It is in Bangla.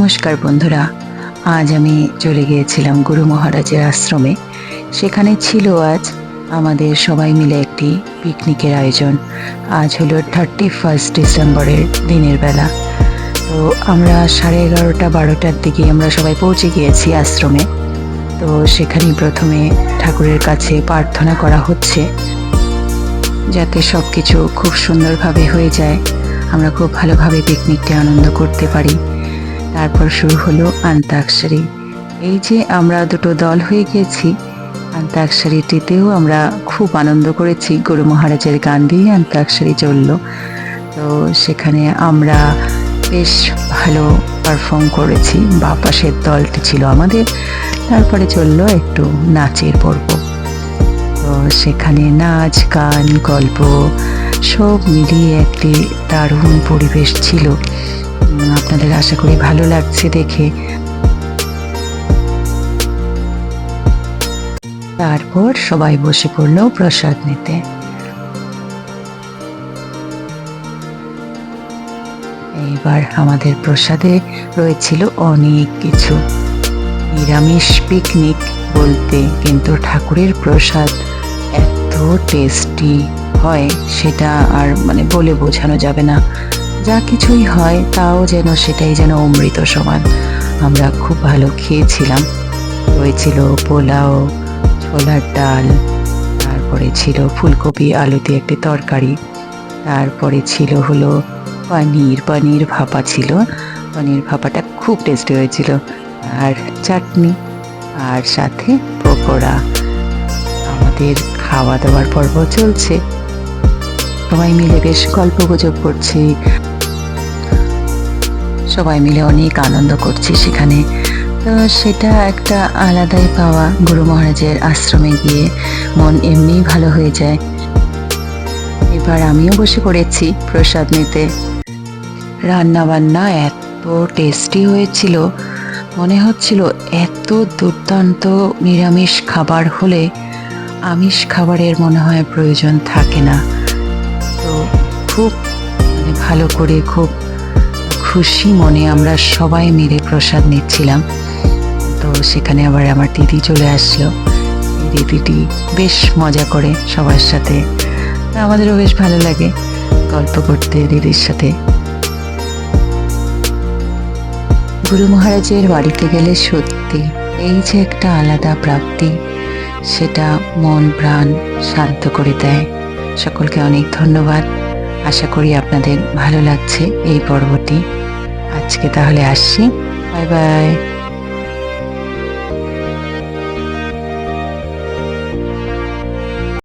নমস্কার বন্ধুরা। আজ আমি চলে গিয়েছিলাম গুরু মহারাজের আশ্রমে। সেখানে ছিল আজ আমাদের সবাই মিলে একটি পিকনিকের আয়োজন। আজ হলো থার্টি ফার্স্ট ডিসেম্বরের দিনের বেলা। তো আমরা সাড়ে এগারোটা, বারোটার দিকে আমরা সবাই পৌঁছে গিয়েছি আশ্রমে। তো সেখানেই প্রথমে ঠাকুরের কাছে প্রার্থনা করা হচ্ছে, যাতে সব কিছু খুব সুন্দরভাবে হয়ে যায়। আমরা খুব ভালোভাবে পিকনিকটা আনন্দ করতে পারি। তারপর শুরু হলো আন্তাক্ষরী। এই যে আমরা দুটো দল হয়ে গেছি, আন্তাক্ষরীটিতেও আমরা খুব আনন্দ করেছি। গুরু মহারাজের গান দিয়ে আন্তাক্ষরী চলল। তো সেখানে আমরা বেশ ভালো পারফর্ম করেছি। বা পাশের দলটি ছিল আমাদের। তারপরে চলল একটু নাচের পর্ব। তো সেখানে নাচ, গান, গল্প সব মিলিয়ে একটি দারুণ পরিবেশ ছিল। আপনাদের আশা করি ভালো লাগছে দেখে। তারপর সবাই বসে পড়ল প্রসাদ নিতে। এইবার আমাদের প্রসাদে রয়েছিল অনেক কিছু। নিরামিষ পিকনিক বলতে কিন্তু ঠাকুরের প্রসাদ এত টেস্টি হয় সেটা আর মানে বলে বোঝানো যাবে না। যা কিছুই হয়, তাও যেন সেটাই যেন অমৃত সমান। আমরা খুব ভালো খেয়েছিলাম। রয়েছিল পোলাও, ছোলার ডাল, তারপরে ছিল ফুলকপি আলুতে একটি তরকারি, তারপরে ছিল হলো পনির। পনির ভাপা ছিল। পনির ভাপাটা খুব টেস্টি হয়েছিল। আর চাটনি, আর সাথে পকোড়া। আমাদের খাওয়া দাওয়ার পর্ব চলছে। সবাই মিলে বেশ গল্প গুজব করছি। সবাই মিলে অনেক আনন্দ করছি সেখানে। তো সেটা একটা আলাদাই পাওয়া গুরু মহারাজের আশ্রমে গিয়ে মন এমনিই ভালো হয়ে যায়। এবার আমিও বসে পড়েছি প্রসাদ নিতে। রান্না বান্না এত টেস্টি হয়েছিল, মনে হচ্ছিল এত দুর্দান্ত নিরামিষ খাবার হলে আমিষ খাবারের মনে হয় প্রয়োজন থাকে না। তো খুব মানে ভালো করে খুব খুশি মনে আমরা সবাই মিলে প্রসাদ নিচ্ছিলাম। তো সেখানে আবার আমার দিদি চলে আসলো। দিদিটি বেশ মজা করে সবার সাথে। আমাদেরও বেশ ভালো লাগে গল্প করতে দিদির সাথে। গুরু মহারাজের বাড়িতে গেলে সত্যি এই যে একটা আলাদা প্রাপ্তি, সেটা মন প্রাণ শান্ত করে দেয়। সকলকে অনেক ধন্যবাদ। আশা করি আপনাদের ভালো লাগছে এই পর্বটি। আজকে তাহলে আসছি বাই বাই।